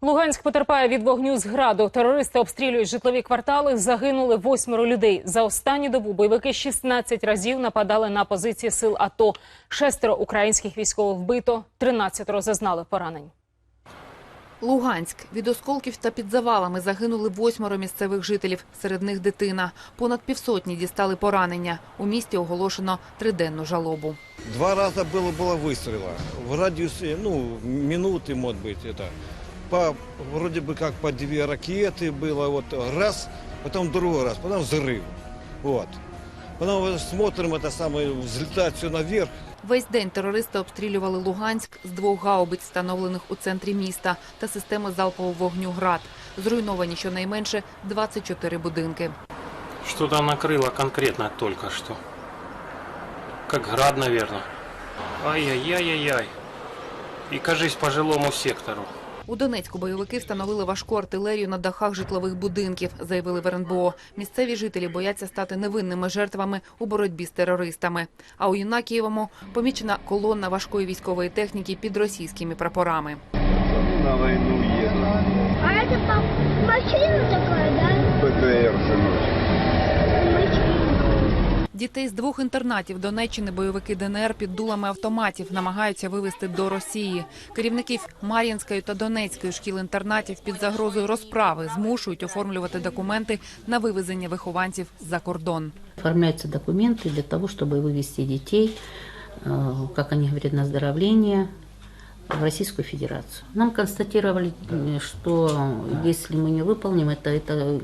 Луганськ потерпає від вогню з граду. Терористи обстрілюють житлові квартали. Загинули восьмеро людей. За останню добу бойовики 16 разів нападали на позиції сил АТО. Шестеро українських військових вбито, 13 зазнали поранень. Луганськ. Від осколків та під завалами загинули восьмеро місцевих жителів, серед них дитина. Понад півсотні дістали поранення. У місті оголошено триденну жалобу. Два раза было, было выстрела. В радиусе, ну, минуты, может быть, это. По, вроде бы как по две ракеты было, вот раз, потом другой раз, потом взрыв. Вот. Потом вот смотрим, это самое, взлетает все наверх. Весь день терористи обстрілювали Луганськ з двох гаубиць, встановлених у центрі міста, та системи залпового вогню «Град». Зруйновані щонайменше 24 будинки. Что-то накрыло конкретно только что. Как град, наверное. Ай-яй-яй-яй-яй. И кажись по жилому сектору. У Донецьку бойовики встановили важку артилерію на дахах житлових будинків, заявили в РНБО. Місцеві жителі бояться стати невинними жертвами у боротьбі з терористами. А у Юнакієвому помічена колонна важкої військової техніки під російськими прапорами. на війну еду. А це машина така, да? ПТР, сыночек. Машина. Дітей з двох інтернатів Донеччини бойовики ДНР під дулами автоматів намагаються вивезти до Росії. Керівників Мар'їнської та Донецької шкіл-інтернатів під загрозою розправи змушують оформлювати документи на вивезення вихованців за кордон. Оформляются документы для того, чтобы вывести детей, э, как они говорят, на оздоровление в Российскую Федерацию. Нам констатировали, э, что если мы не выполним это, это э,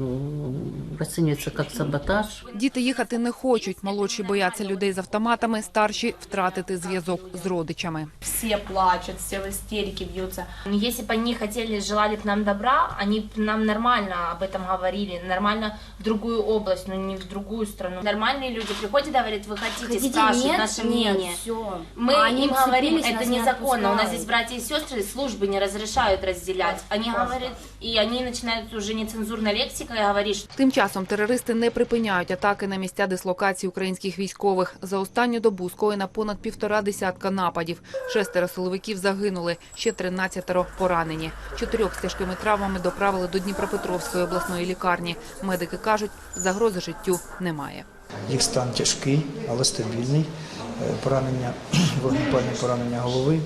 расценивается как саботаж. Діти їхати не хочуть. Молодші бояться людей з автоматами, старші втратити зв'язок з родичами. все плачут, все в истерике бьются. Если бы они хотели, желали бы нам добра, они бы нам нормально об этом говорили, нормально в другую область, но не в другую страну. Нормальные люди приходят и говорят, вы хотите, Хотите, спрашивают нет, наше нет, мнение. все. Мы Они им говорим, вцепились, это нас не незаконно. У нас отпускают. здесь братья и сестры, службы не разрешают разделять. Они говорят, и они начинают уже нецензурной лексикой говорить, Тим часом терористи не припиняють атаки на місця дислокації українських військових. За останню добу скоєно понад півтора десятка нападів. Шестеро силовиків загинули, ще 13 поранені. Чотирьох з тяжкими травмами доправили до Дніпропетровської обласної лікарні. Медики кажуть, загрози життю немає. Їх стан тяжкий, але стабільний. Е, Поранення, вогнепальне поранення голови,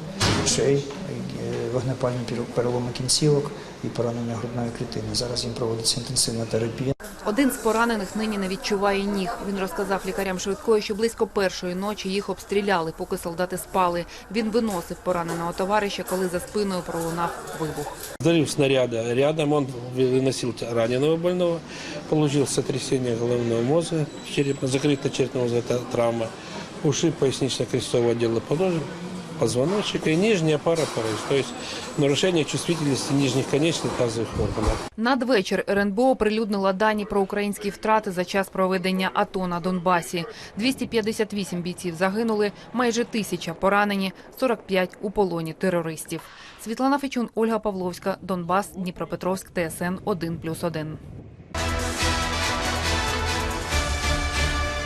шиї, е, вогнепальні переломи кінцівок і поранення грудної клітини. Зараз їм проводиться інтенсивна терапія. Один з поранених нині не відчуває ніг. Він розказав лікарям швидкої, що близько першої ночі їх обстріляли, поки солдати спали. Він виносив пораненого товариша, коли за спиною пролунав вибух. Взрыв снаряда рядом, он выносил раненого больного, получил сотрясение головного мозга, черепно, закрыта черепно-мозговая та- травма, ушиб пояснично-крестового отдела положен, позвоночника и нижняя пара порез, то есть нарушение чувствительности нижних конечных тазовых органов. Надвечір РНБО оприлюднила дані про українські втрати за час проведення АТО на Донбасі. 258 бійців загинули, майже тисяча поранені, 45 у полоні терористів. Світлана Фечун, Ольга Павловська, Донбас, Дніпропетровськ, ТСН 1+,1.